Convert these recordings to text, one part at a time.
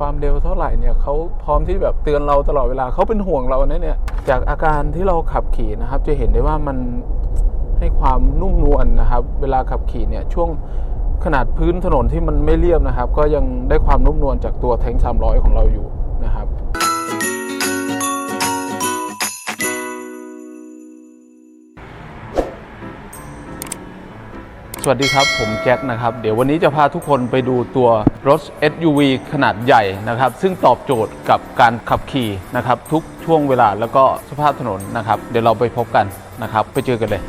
ความเร็วเท่าไหร่เนี่ยเขาพร้อมที่แบบเตือนเราตลอดเวลาเขาเป็นห่วงเรานะเนี่ยจากอาการที่เราขับขี่นะครับ จะเห็นได้ว่ามันให้ความนุ่มนวลนะครับ เวลาขับขี่เนี่ยช่วงขนาดพื้นถนนที่มันไม่เรียบนะครับ ก็ยังได้ความนุ่มนวลจากตัวแทงสามร้อยของเราอยู่ สวัสดีครับ ผมแจ็คนะครับ เดี๋ยววันนี้จะพาทุกคนไปดูตัวรถ SUV ขนาดใหญ่นะครับ ซึ่งตอบโจทย์กับการขับขี่นะครับ ทุกช่วงเวลาแล้วก็สภาพถนนนะครับ เดี๋ยวเราไปพบกันนะครับ ไปเจอกันเลย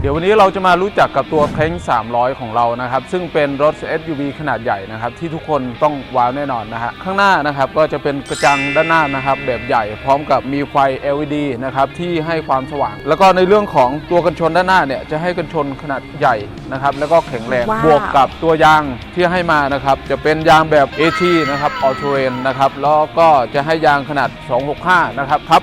เดี๋ยววันนี้เราจะมารู้จักกับตัวเท้ง300 ของเรานะครับ ซึ่งเป็นรถ SUV ขนาดใหญ่นะครับ ที่ทุกคนต้องว้าวแน่นอนนะฮะข้างหน้านะครับก็จะเป็นกระจังด้านหน้านะครับแบบใหญ่พร้อมกับมีไฟ LED นะครับที่ให้ความสว่าง แล้วก็ในเรื่องของตัวกันชนด้านหน้าเนี่ยจะให้กันชนขนาดใหญ่นะครับแล้วก็แข็งแรงว้าว บวกกับตัวยางที่ให้มานะครับจะเป็นยางแบบ AT นะครับออโตเรนนะครับแล้วก็จะให้ยางขนาด 265 นะครับทับ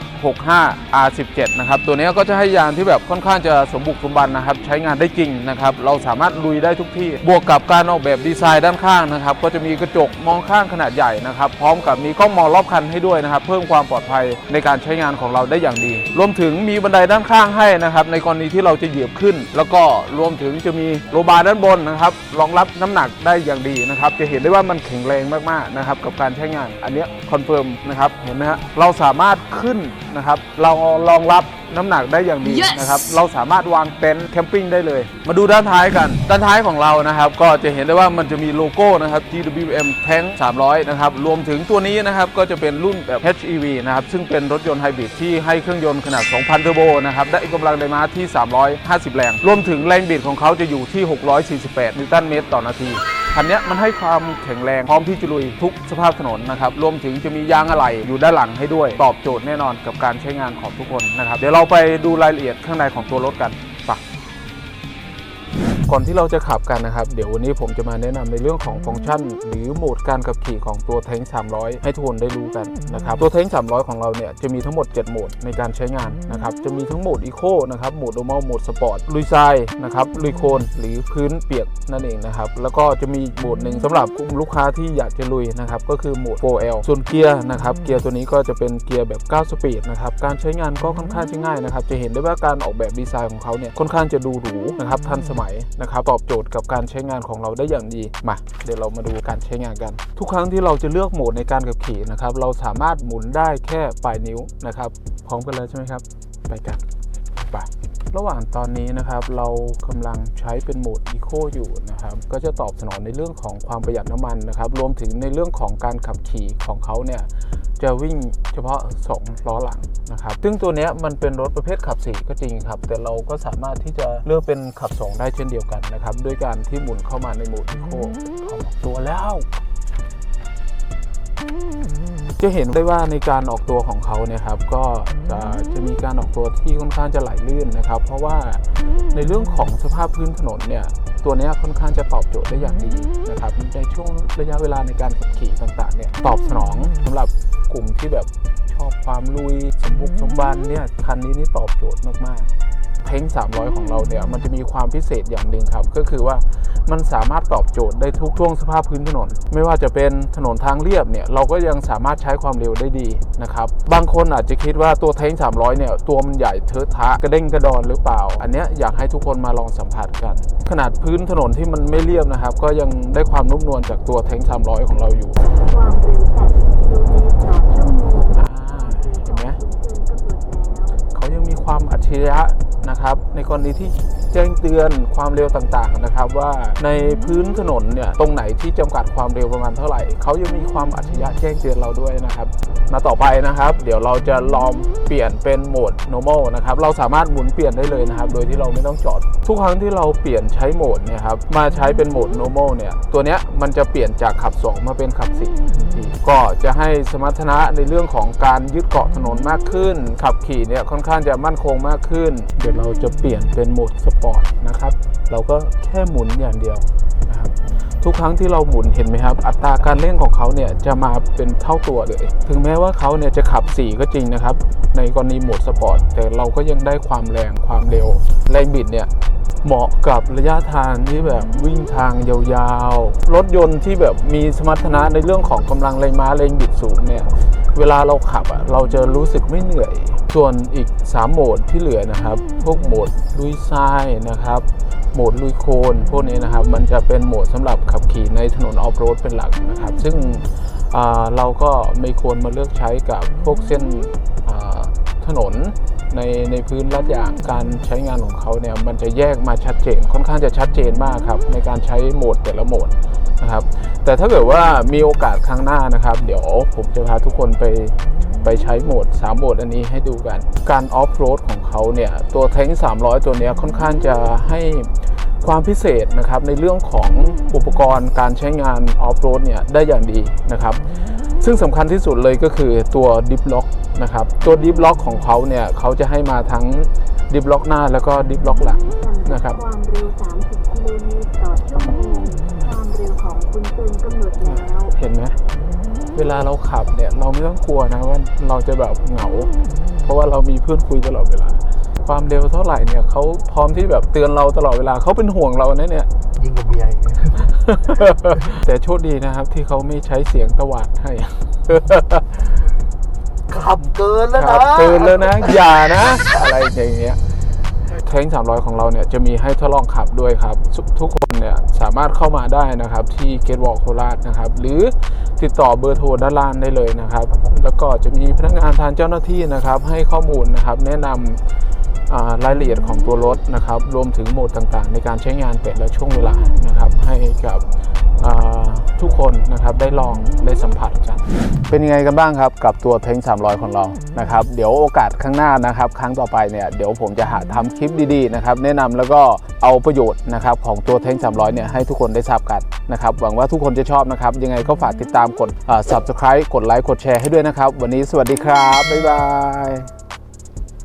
65 R17 นะครับตัวนี้ก็จะให้ยางที่แบบค่อนข้างจะสมบุกสมบันนะครับใช้งานได้จริงนะครับเราสามารถลุยได้ทุกที่ บวกกับการออกแบบดีไซน์ด้านข้างนะครับก็จะมีกระจกมองข้างขนาดใหญ่นะครับพร้อมกับมีกล้องมองรอบคันให้ด้วยนะครับเพิ่มความปลอดภัยในการใช้งานของเราได้อย่างดี รวมถึงมีบันไดด้านข้างให้นะครับในกรณีที่เราจะเหยียบขึ้น แล้วก็รวมถึงจะมีโลบาร์ด้านบนนะครับรองรับน้ำหนักได้อย่างดีนะครับจะเห็นได้ว่ามันแข็งแรงมากๆนะครับกับการใช้งาน อันนี้คอนเฟิร์มนะครับเห็นไหมฮะเราสามารถขึ้น นะครับ เรารองรับน้ำหนักได้อย่างดี Yes นะครับ เราสามารถวางเต็นท์แคมปิ้งได้เลย มาดูด้านท้ายกัน ด้านท้ายของเรานะครับ ก็จะเห็นได้ว่ามันจะมีโลโก้นะครับ GWM Tank 300 นะครับ รวมถึงตัวนี้นะครับ ก็จะเป็นรุ่นแบบ HEV นะครับ ซึ่งเป็นรถยนต์ไฮบริดที่ให้เครื่องยนต์ขนาด 2,000 เทอร์โบนะครับ ได้กำลังไดมาที่ 350 แรง รวมถึงแรงบิดของเขาจะอยู่ที่ 648 นิวตันเมตรต่อนาที คันนี้มันให้ความแข็งแรงพร้อมที่จะลุยทุกสภาพถนนนะครับรวมถึงจะมียางอะไหล่อยู่ด้านหลังให้ด้วย ตอบโจทย์แน่นอนกับการใช้งานของทุกคนนะครับเดี๋ยวเราไปดูรายละเอียดข้างในของตัวรถกัน ก่อนที่เราจะขับกันนะครับ เดี๋ยววันนี้ผมจะมาแนะนำในเรื่องของฟังก์ชัน หรือโหมดการขับขี่ของตัวแท้ง300 ให้ทุกคนได้รู้กันนะครับตัวแท้ง300 ของเราเนี่ยจะมีทั้งหมด 7 โหมดในการใช้งานนะครับจะมีทั้งโหมดอีโคนะครับโหมด normal โหมดสปอร์ตลุยทรายนะครับลุยโคลนหรือพื้นเปียกนั่นเองนะครับแล้วก็จะมีโหมดหนึ่งสำหรับกลุ่มลูกค้าที่อยากจะลุยนะครับก็คือโหมด 4L ส่วนเกียร์นะครับเกียร์ตัวนี้ก็จะเป็นเกียร์แบบ 9 สปีดนะครับการใช้งานก็ค่อนข้างจะง่ายนะครับจะเห็นได้ว่าการออกแบบดีไซน์ของเขาเนี่ยค่อนข้างจะดูหรูนะครับทันสมัยนะะครับตอบโจทย์กับการใช้งานของเราได้อย่างดีมาเดี๋ยวเรามาดูการใช้งานกัน ทุกครั้งที่เราจะเลือกโหมดในการขับขี่นะครับเราสามารถหมุนได้แค่ปลายนิ้วนะครับพร้อมกันเลยใช่ไหมครับ ไปกันไป ระหว่างตอนนี้นะครับเรากำลังใช้เป็นโหมด Eco อยู่นะครับก็จะตอบสนองในเรื่องของความประหยัดน้ำมันนะครับรวมถึงในเรื่องของการขับขี่ของเขาเนี่ยจะวิ่งเฉพาะ 2 ล้อหลังนะครับซึ่งตัวนี้มันเป็นรถประเภทขับ4ก็จริงครับ แต่เราก็สามารถที่จะเลือกเป็นขับ 2 ได้เช่นเดียวกันนะครับด้วยการที่หมุนเข้ามาในโหมด Eco พร้อมออกตัวแล้ว จะเห็นได้ว่าในการออกตัวของเขาเนี่ยครับก็จะจะมีการออกตัวที่ค่อนข้างจะไหลลื่นนะครับ เพราะว่าในเรื่องของสภาพพื้นถนนเนี่ยตัวนี้ค่อนข้างจะตอบโจทย์ได้อย่างดีนะครับในช่วงระยะเวลาในการขับขี่ต่างๆเนี่ยตอบสนองสำหรับกลุ่มที่แบบชอบความลุยสมบุกสมบันเนี่ยคันนี้นี่ตอบโจทย์มากๆ ท้ง 300 ของเราเนี่ยมันจะมีความพิเศษอย่างหนึ่งครับ ก็คือว่ามันสามารถตอบโจทย์ได้ทุกช่วงสภาพพื้นถนน ไม่ว่าจะเป็นถนนทางเรียบเนี่ยเราก็ยังสามารถใช้ความเร็วได้ดีนะครับบางคนอาจจะคิดว่าตัวเท้ง 300 เนี่ยตัวมันใหญ่เทอะทะกระเด้งกระดอนหรือเปล่า อันเนี้ยอยากให้ทุกคนมาลองสัมผัสกัน ขนาดพื้นถนนที่มันไม่เรียบนะครับ ก็ยังได้ความนุ่มนวลจากตัวเท้ง 300 ของเราอยู่ความเร็ว80กิโลเมตรต่อชั่วโมงอ่าเห็นไหมเขายังมีความอัจฉริยะ นะครับ ในกรณีที่ แจ้งเตือนความเร็วต่างๆนะครับว่าในพื้นถนนเนี่ยตรงไหนที่จำกัดความเร็วประมาณเท่าไหร่เขายังมีความอัจฉริยะแจ้งเตือนเราด้วยนะครับมาต่อไปนะครับ เดี๋ยวเราจะลองเปลี่ยนเป็นโหมด normal นะครับเราสามารถหมุนเปลี่ยนได้เลยนะครับ โดยที่เราไม่ต้องจอด ทุกครั้งที่เราเปลี่ยนใช้โหมดเนี่ยครับมาใช้เป็นโหมด normal เนี่ยตัวเนี้ยมันจะเปลี่ยนจากขับ 2 มาเป็นขับ4ทันทีก็จะให้สมรรถนะในเรื่องของการยึดเกาะถนนมากขึ้น ขับขี่เนี่ยค่อนข้างจะมั่นคงมากขึ้น เดี๋ยวเราจะเปลี่ยนเป็นโหมดสปอร์ตนะครับ เราก็แค่หมุนอย่างเดียวนะครับทุกครั้งที่เราหมุนเห็นไหมครับ อัตราการเร่งของเขาเนี่ยจะมาเป็นเท่าตัวเลย ถึงแม้ว่าเขาเนี่ยจะขับ 4 ก็จริงนะครับ ในกรณีโหมดสปอร์ตแต่เราก็ยังได้ความแรงความเร็วแรงบิดเนี่ยเหมาะกับระยะทางที่แบบวิ่งทางยาวๆ รถยนต์ที่แบบมีสมรรถนะในเรื่องของกำลังแรงม้าแรงบิดสูงเนี่ย เวลาเราขับอะเราจะรู้สึกไม่เหนื่อย ส่วนอีก 3 โหมดที่เหลือนะครับ พวกโหมดลุยทรายนะครับ โหมดลุยโคลนพวกนี้นะครับ มันจะเป็นโหมดสำหรับขับขี่ในถนนออฟโรดเป็นหลักนะครับ ซึ่งอ่าเราก็ไม่ควรมาเลือกใช้กับพวกเส้นอ่าถนนในในพื้นลาดยางการใช้งานของเขาเนี่ยมันจะแยกมาชัดเจนค่อนข้างจะชัดเจนมากครับในการใช้โหมดแต่ละโหมดนะครับ แต่ถ้าเกิดว่ามีโอกาสครั้งหน้านะครับ เดี๋ยวผมจะพาทุกคนไปไปใช้โหมด 3 โหมดอันนี้ให้ดูกัน การออฟโรดของเขาเนี่ย ตัวแทง300 ตัวนี้ค่อนข้างจะให้ความพิเศษนะครับ ในเรื่องของอุปกรณ์การใช้งานออฟโรดเนี่ย ได้อย่างดีนะครับ ซึ่งสำคัญที่สุดเลยก็คือตัวดิฟล็อกนะครับ ตัวดิฟล็อกของเขาเนี่ย เขาจะให้มาทั้งดิฟล็อกหน้าแล้วก็ดิฟล็อกหลังนะครับความเร็ว30กิโลเมตรต่อ คุณเกินกำหนดแล้วเห็นไหมเวลาเราขับเนี่ยเราไม่ต้องกลัวนะว่าเราจะแบบเหงา เพราะว่าเรามีเพื่อนคุยตลอดเวลา ความเร็วเท่าไหร่เนี่ยเขาพร้อมที่แบบเตือนเราตลอดเวลาเขาเป็นห่วงเรานะเนี่ยยิ่งกว่าเมียอีกแต่โชคดีนะครับที่เขาไม่ใช้เสียงตวาดให้ขับเกินแล้วคนะรับตื่นแล้วนะ อย่านะ อะไรอย่างเงี้ยแทง300 ของเราเนี่ยจะมีให้ทดลองขับด้วยครับ ทุกทุกคนเนี่ย สามารถเข้ามาได้นะครับที่เกตวอลโคราชนะครับ หรือติดต่อเบอร์โทรด้านล่างได้เลยนะครับ แล้วก็จะมีพนักงานทางเจ้าหน้าที่นะครับ ให้ข้อมูลนะครับแนะนำรายละเอียดของตัวรถนะครับ รวมถึงโหมดต่างๆ ในการใช้งานแต่ละช่วงเวลานะครับ ให้กับ ทุกคนนะครับได้ลองได้สัมผัสกัน เป็นยังไงกันบ้างครับกับตัวเทง300 ของเรานะครับเดี๋ยวโอกาสข้างหน้านะครับ ครั้งต่อไปเนี่ยเดี๋ยวผมจะหาทำคลิปดีๆนะครับแนะนำแล้วก็เอาประโยชน์นะครับของตัวเทง300 เนี่ยให้ทุกคนได้ทราบกันนะครับหวังว่าทุกคนจะชอบนะครับ ยังไงก็ฝากติดตามกด subscribe กดไลค์กดแชร์ให้ด้วยนะครับ วันนี้สวัสดีครับ บ๊ายบาย